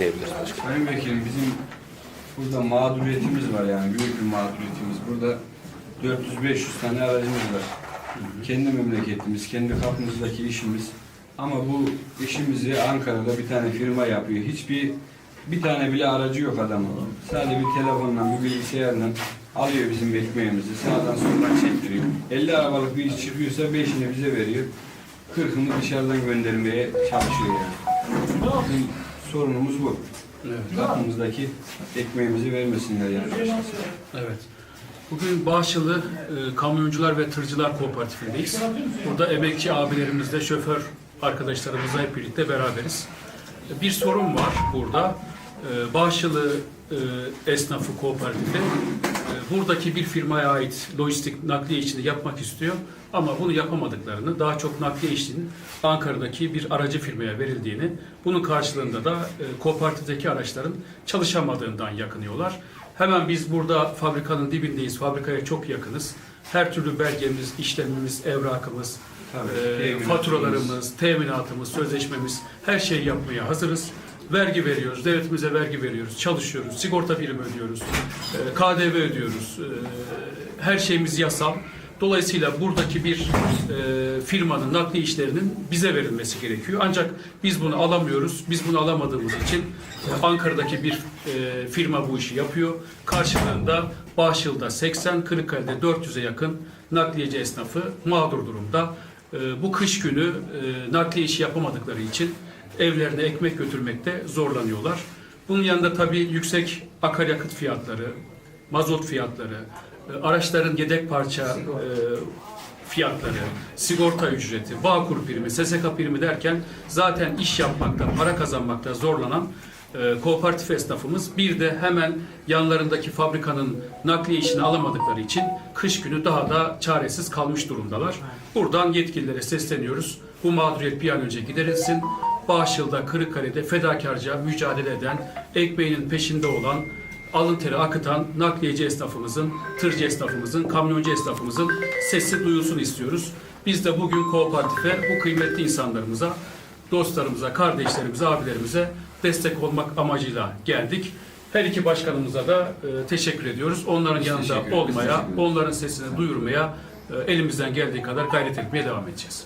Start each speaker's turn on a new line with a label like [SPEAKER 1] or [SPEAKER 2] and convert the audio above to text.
[SPEAKER 1] diyebiliriz başkanım.
[SPEAKER 2] Sayın Vekilim bizim burada mağduriyetimiz var yani büyük bir mağduriyetimiz. Burada 400-500 tane aracımız var. Kendi memleketimiz, kendi kapımızdaki işimiz. Ama bu işimizi Ankara'da bir tane firma yapıyor. Hiçbir bir tane bile aracı yok adamın. Sadece bir telefonla, bir bilgisayarla alıyor bizim ekmeğimizi. Sağdan soldan çektiriyor. 50 arabalık bir iş çıkıyorsa 5'ini bize veriyor. 40'ını dışarıdan göndermeye çalışıyor yani. Bizim sorunumuz bu. Kapımızdaki ekmeğimizi vermesinler yani.
[SPEAKER 3] Evet. Bugün Bağışılı e, Kamyoncular ve Tırcılar Kooperatifindeyz. Burada emekçi abilerimizle, şoför arkadaşlarımızla hep birlikte beraberiz. Bir sorun var burada. E, Bağışılı e, Esnafı Kooperatifi e, buradaki bir firmaya ait lojistik nakliye işini yapmak istiyor. Ama bunu yapamadıklarını, daha çok nakliye işinin Ankara'daki bir aracı firmaya verildiğini, bunun karşılığında da e, kooperatifteki araçların çalışamadığından yakınıyorlar. Hemen biz burada fabrikanın dibindeyiz, fabrikaya çok yakınız. Her türlü belgemiz, işlemimiz, evrakımız,
[SPEAKER 2] Tabii,
[SPEAKER 3] e,
[SPEAKER 2] teminatımız.
[SPEAKER 3] faturalarımız, teminatımız, sözleşmemiz, her şeyi yapmaya hazırız. Vergi veriyoruz, devletimize vergi veriyoruz, çalışıyoruz, sigorta primi ödüyoruz, e, KDV ödüyoruz. E, her şeyimiz yasal. Dolayısıyla buradaki bir e, firmanın nakliye işlerinin bize verilmesi gerekiyor. Ancak biz bunu alamıyoruz. Biz bunu alamadığımız için e, Ankara'daki bir e, firma bu işi yapıyor. Karşılığında Bağışıl'da 80, Kırıkkale'de 400'e yakın nakliyeci esnafı mağdur durumda. E, bu kış günü e, nakliye işi yapamadıkları için evlerine ekmek götürmekte zorlanıyorlar. Bunun yanında tabii yüksek akaryakıt fiyatları, mazot fiyatları, e, araçların yedek parça e, fiyatları, sigorta ücreti, Bağkur primi, SSK primi derken zaten iş yapmakta, para kazanmakta zorlanan e, kooperatif esnafımız bir de hemen yanlarındaki fabrikanın nakliye işini alamadıkları için kış günü daha da çaresiz kalmış durumdalar. Buradan yetkililere sesleniyoruz. Bu mağduriyet bir an önce giderilsin. Bağışıl'da, Kırıkkale'de fedakarca mücadele eden, ekmeğinin peşinde olan, alın teri akıtan nakliyeci esnafımızın, tırcı esnafımızın, kamyoncu esnafımızın sesi duyulsun istiyoruz. Biz de bugün kooperatife bu kıymetli insanlarımıza, dostlarımıza, kardeşlerimize, abilerimize destek olmak amacıyla geldik. Her iki başkanımıza da e, teşekkür ediyoruz. Onların yanında olmaya, onların sesini duyurmaya e, elimizden geldiği kadar gayret etmeye devam edeceğiz.